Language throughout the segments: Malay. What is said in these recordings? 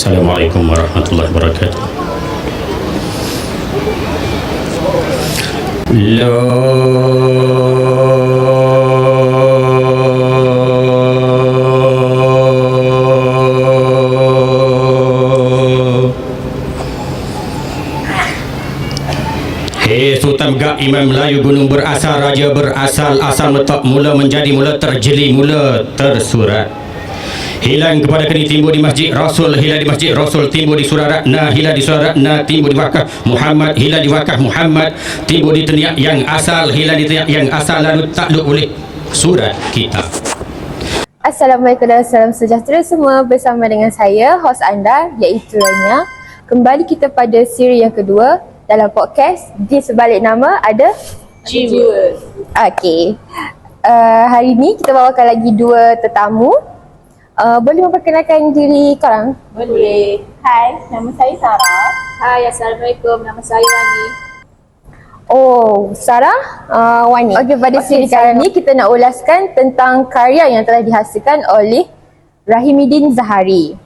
Assalamualaikum warahmatullahi wabarakatuh. Gak Imam Melayu Gunung berasal Raja berasal Asal metok mula menjadi mula terjeli mula tersurat Hilang kepada kini timbul di Masjid Rasul Hilang di Masjid Rasul timbul di Surah Rakna Hilang di Surah Rakna timbul di Wakaf Muhammad Hilang di Wakaf Muhammad timbul di teniak yang asal Hilang di teniak yang asal lalu takluk oleh surat kitab Assalamualaikum dan salam sejahtera semua bersama dengan saya, hos anda iaitu Rania. Kembali kita pada siri yang kedua dalam podcast di sebalik nama ada Jiwa. Okey. Uh, hari ini kita bawakan lagi dua tetamu. Uh, boleh memperkenalkan diri korang? Boleh. Hai, nama saya Sarah. Hai, Assalamualaikum. Nama saya Wani. Oh, Sarah, uh, Wani. Okey, pada okay, siri kali ini kita nak ulaskan tentang karya yang telah dihasilkan oleh Rahimidin Zahari.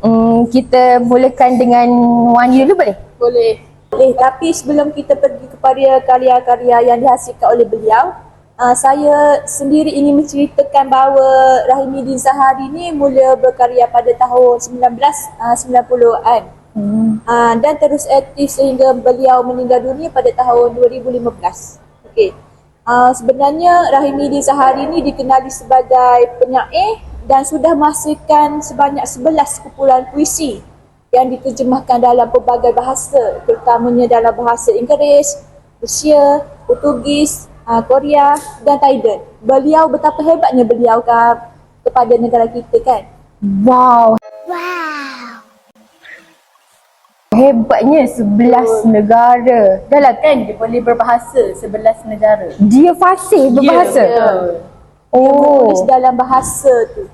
Hmm, kita mulakan dengan Wani dulu boleh? Boleh. Boleh, tapi sebelum kita pergi kepada karya-karya yang dihasilkan oleh beliau, uh, saya sendiri ingin menceritakan bahawa Rahimidin Zahari ni mula berkarya pada tahun 1990-an. Hmm. uh, dan terus aktif sehingga beliau meninggal dunia pada tahun 2015. Okey. Uh, sebenarnya Rahimidi Zahari ini dikenali sebagai penyair dan sudah menghasilkan sebanyak 11 kumpulan puisi yang diterjemahkan dalam pelbagai bahasa terutamanya dalam bahasa Inggeris, Rusia, Portugis, uh, Korea dan Thailand. Beliau betapa hebatnya beliau ke, kepada negara kita kan. Wow. Hebatnya 11 negara. Dah lah kan dia boleh berbahasa 11 negara. dia fasih berbahasa. Ya. Dia Oh, menulis dalam bahasa tu.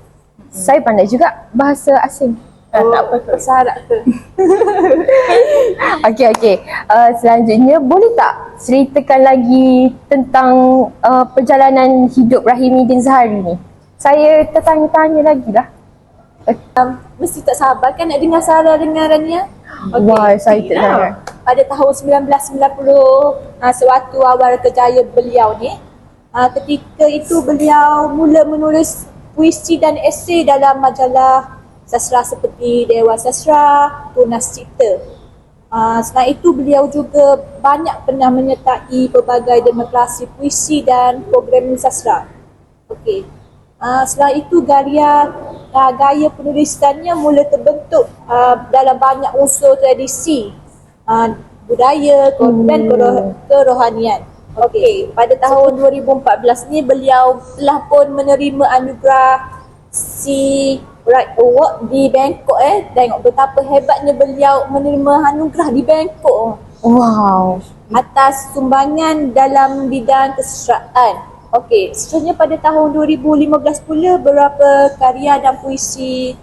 saya pandai juga bahasa asing. Kan tak apa ke? Okey okey. Uh, selanjutnya boleh tak ceritakan lagi tentang uh, perjalanan hidup Rahimidin Zahari ni? Saya tertanya-tanya lagi lah. Um, mesti tak sabar kan nak dengar Sarah dengan Rania? Okay. Wah, saya tak dengar. Pada tahun 1990, uh, sewaktu awal kejayaan beliau ni, uh, ketika itu beliau mula menulis puisi dan esei dalam majalah sastra seperti Dewan Sastra, Tunas Cipta. Uh, selain itu beliau juga banyak pernah menyertai pelbagai demokrasi puisi dan program sastra. Okey. Uh, setelah itu gaya uh, gaya penulisannya mula terbentuk uh, dalam banyak unsur tradisi uh, budaya hmm. dan keroh- kerohanian. Okey, pada tahun 2014 ni beliau telah pun menerima anugerah si Right Award di Bangkok eh. Tengok betapa hebatnya beliau menerima anugerah di Bangkok Wow. atas sumbangan dalam bidang kesusastraan. Okey, seterusnya pada tahun 2015 pula beberapa karya dan puisi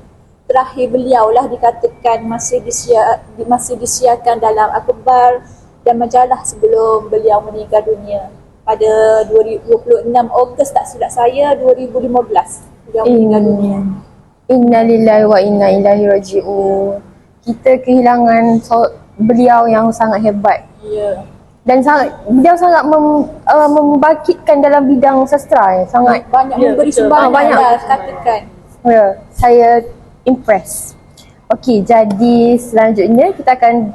terakhir beliau lah dikatakan masih disia, masih disiarkan dalam akhbar dan majalah sebelum beliau meninggal dunia pada 26 Ogos tak silap saya 2015 beliau meninggal dunia. Inna lillahi wa inna ilaihi raji'un. Kita kehilangan so- beliau yang sangat hebat. Ya. Dan sangat beliau sangat mem, uh, membangkitkan dalam bidang sastra ya. Sangat Banyak Ya, memberi sumbangan Banyak. lah katakan. ya, saya impress. Okey, jadi selanjutnya kita akan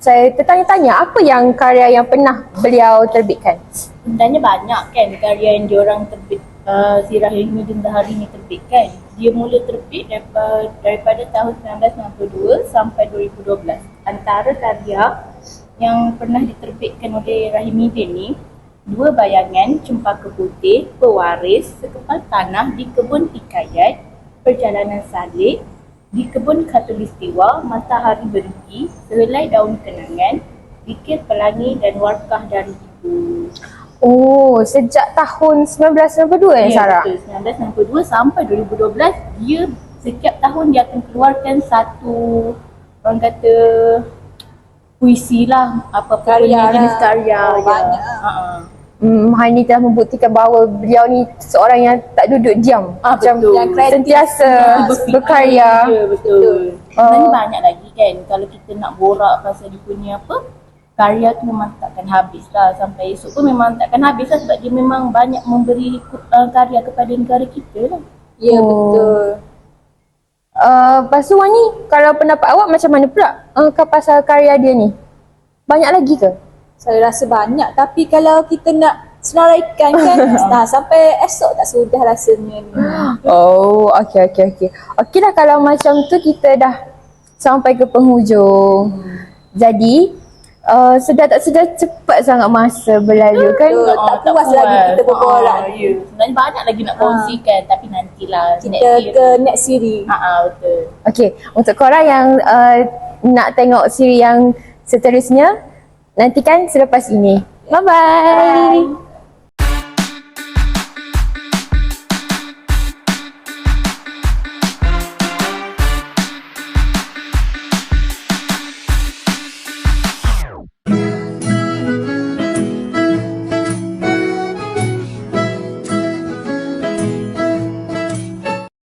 saya tertanya-tanya apa yang karya yang pernah beliau terbitkan? Sebenarnya banyak kan karya yang diorang terbit uh, si Rahimuddin Zahari ni terbitkan. Dia mula terbit daripada, daripada tahun 1992 sampai 2012. Antara karya yang pernah diterbitkan oleh Rahimuddin ni dua bayangan cempaka putih, pewaris, sekepal tanah di kebun hikayat, perjalanan salik, di kebun khatulistiwa, matahari berhenti, sehelai daun kenangan, fikir pelangi dan warkah dari ibu. Oh, sejak tahun 1992 ya, Sarah? betul. 1992 sampai 2012 dia setiap tahun dia akan keluarkan satu orang kata puisi lah apa Karya karya jenis lah. karya Oh, ya. banyak. Um, Hani telah membuktikan bahawa beliau ni seorang yang tak duduk diam. Ah, betul. Yang kreatif. sentiasa Berfikir. berkarya. Ya, betul. Ah. Sebenarnya banyak lagi kan kalau kita nak borak pasal dia punya apa karya tu memang takkan habis lah sampai esok pun memang takkan habis lah sebab dia memang banyak memberi uh, karya kepada negara kita lah. Ya Oh. betul. Uh, lepas tu Wan ni, kalau pendapat awak macam mana pula uh, pasal karya dia ni? Banyak lagi ke? Saya rasa banyak tapi kalau kita nak senaraikan kan nah, sampai esok tak sudah rasanya ni. Oh, okey okey okey. Okey dah kalau macam tu kita dah sampai ke penghujung. Jadi uh, sedar tak sedar cepat sangat masa berlalu kan? Betul. tak puas lagi kita berborak Ah, ni. ya. Sebenarnya banyak lagi nak kongsikan tapi nantilah Kita next ke next series. Ha ah, betul. Okey, untuk korang yang uh, nak tengok siri yang seterusnya nantikan selepas ini. Bye bye.